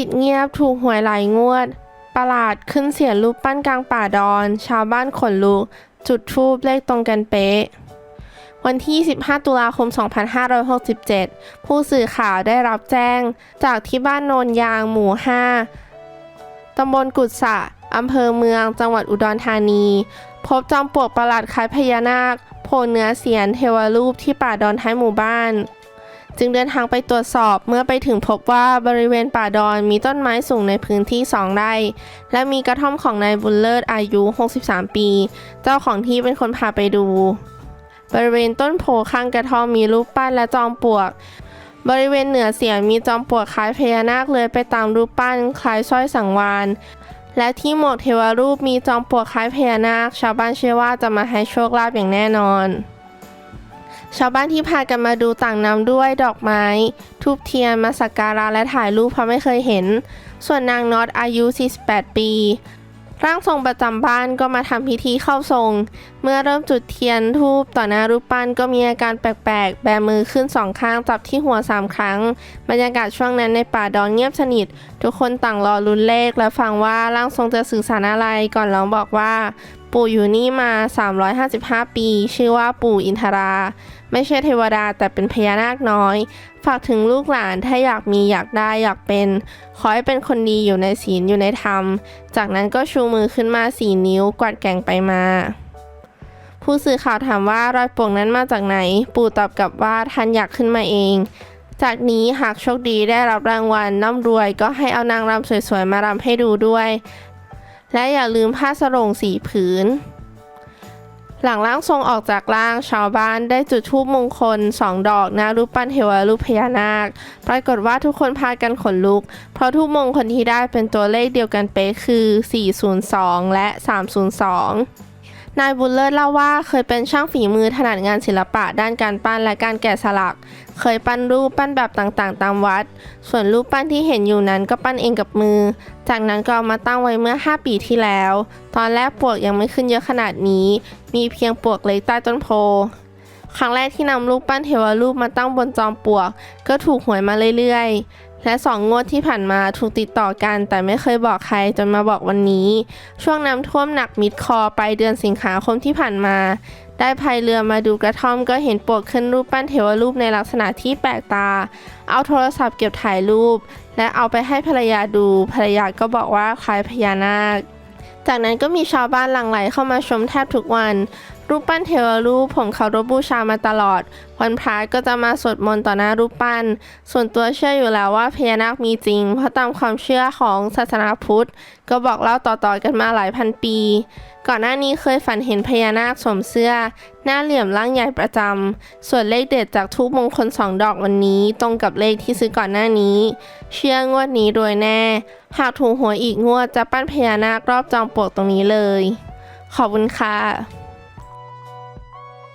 ปิดเงียบถูกหวยหลายงวด ประหลาดขึ้นเสียรูปปั้นกลางป่าดอน ชาวบ้านขนลุก จุดทูบเลขตรงกันเป๊ะ วันที่ 15 ตุลาคม 2567 ผู้สื่อข่าวได้รับแจ้ง จากที่บ้านโนนยางหมู่ 5 ตำบลกุดสะอำเภอเมือง จังหวัดอุดรธานี พบจอมปลวกประหลาดคล้ายพญานาคโผล่เนื้อเสียนเทวรูปที่ป่าดอนท้ายหมู่บ้าน จึงเดินทางไปตรวจสอบเมื่อไปถึงพบว่าบริเวณป่าดอนมีต้นไม้สูงในพื้นที่สองไร่ และมีกระท่อมของนายบุญเลิศอายุ 63 ปี เจ้าของที่เป็นคนพาไปดู บริเวณต้นโพข้างกระท่อมมีรูปปั้นและจอมปลวก บริเวณเหนือเสียนมีจอมปลวกคล้ายพญานาคเลยไปตามรูปปั้นคล้ายสร้อยสังวานและที่หมวกเทวรูปมีจอมปลวกคล้ายพญานาค ชาวบ้านเชื่อว่าจะมาให้โชคลาภอย่างแน่นอน ชาวบ้านที่พากันมาดูต่างนำด้วยดอกไม้ ทูบเทียนมาสักการะและถ่ายรูปเพราะไม่เคยเห็น ส่วนนางน็อตอายุ 48 ปี ร่างทรงประจำบ้านก็มาทำพิธีเข้าทรง เมื่อเริ่มจุดเทียนทูบต่อหน้ารูปปั้นก็มีอาการแปลกๆ แบมือขึ้นสองข้างจับที่หัวสามครั้ง บรรยากาศช่วงนั้นในป่าดอนเงียบสนิท ทุกคนต่างรอลุ้นเลขและฟังว่าร่างทรงจะสื่อสารอะไรก่อนร้องบอกว่าปู่อยู่นี่มา 355 ปี ชื่อว่าปู่อินทรา ไม่ใช่เทวดาแต่เป็นพญานาคน้อย ฝากถึงลูกหลานถ้าอยากมีอยากได้อยากเป็น ขอให้เป็นคนดีอยู่ในศีลอยู่ในธรรม จากนั้นก็ชูมือขึ้นมาสี่นิ้วกวาดแก่งไปมา ผู้สื่อข่าวถามว่ารอยปลวกนั้นมาจากไหน ปู่ตอบกลับว่าท่านอยากขึ้นมาเอง จากนี้หากโชคดีได้รับรางวัลร่ำรวย ก็ให้เอานางรำสวยๆมารำให้ดูด้วย และอย่าลืมผ้าสรงสีผืน หลังร่างทรงออกจากร่างชาวบ้านได้จุดธูปมงคลสองดอกหน้ารูปปั้นเทวรูปพญานาค ปรากฏว่าทุกคนพากันขนลุก เพราะทูบมงคลที่ได้เป็นตัวเลขเดียวกันเป๊ะคือ 402 และ 302 นายบุญเลิศเล่าว่าเคยเป็นช่างฝีมือถนัดงานศิลปะด้านการปั้นและการแกะสลัก เคยปั้นรูปปั้นแบบต่างๆ ตามวัด ส่วนรูปปั้นที่เห็นอยู่นั้นก็ปั้นเองกับมือ จากนั้นก็เอามาตั้งไว้เมื่อ 5 ปีที่แล้ว ตอนแรกปวกยังไม่ขึ้นเยอะขนาดนี้ มีเพียงปวกเล็กใต้ต้นโพครั้งแรกที่นำรูปปั้นเทวรูปมาตั้งบนจอมปลวก ก็ถูกหวยมาเรื่อยๆ และสองงวดที่ผ่านมาถูกติดต่อกัน แต่ไม่เคยบอกใครจนมาบอกวันนี้ ช่วงน้ำท่วมหนักมิดคอไปเดือนสิงหาคมที่ผ่านมา ได้พายเรือมาดูกระท่อมก็เห็นปวกขึ้นรูปปั้นเทวรูปในลักษณะที่แปลกตา เอาโทรศัพท์เก็บถ่ายรูป และเอาไปให้ภรรยาดู ภรรยาก็บอกว่าคล้ายพญานาคจากนั้นก็มีชาวบ้านหลั่งไหลเข้ามาชมแทบทุกวัน รูปปั้นเทวรูปผมเคารพบูชามาตลอด วันพระก็จะมาสวดมนต์ต่อหน้ารูปปั้น ส่วนตัวเชื่ออยู่แล้วว่าพญานาคมีจริง เพราะตามความเชื่อของศาสนาพุทธ ก็บอกเล่าต่อๆกันมาหลายพันปี ก่อนหน้านี้เคยฝันเห็นพญานาคสวมเสื้อ หน้าเหลี่ยมร่างใหญ่ประจำ ส่วนเลขเด็ดจากทูปมงคลสองดอกวันนี้ ตรงกับเลขที่ซื้อก่อนหน้านี้ เชื่องวดนี้โดยแน่ หากถูกหวยอีกงวดจะปั้นพญานาครอบจอมปลวกตรงนี้เลย ขอบคุณค่ะ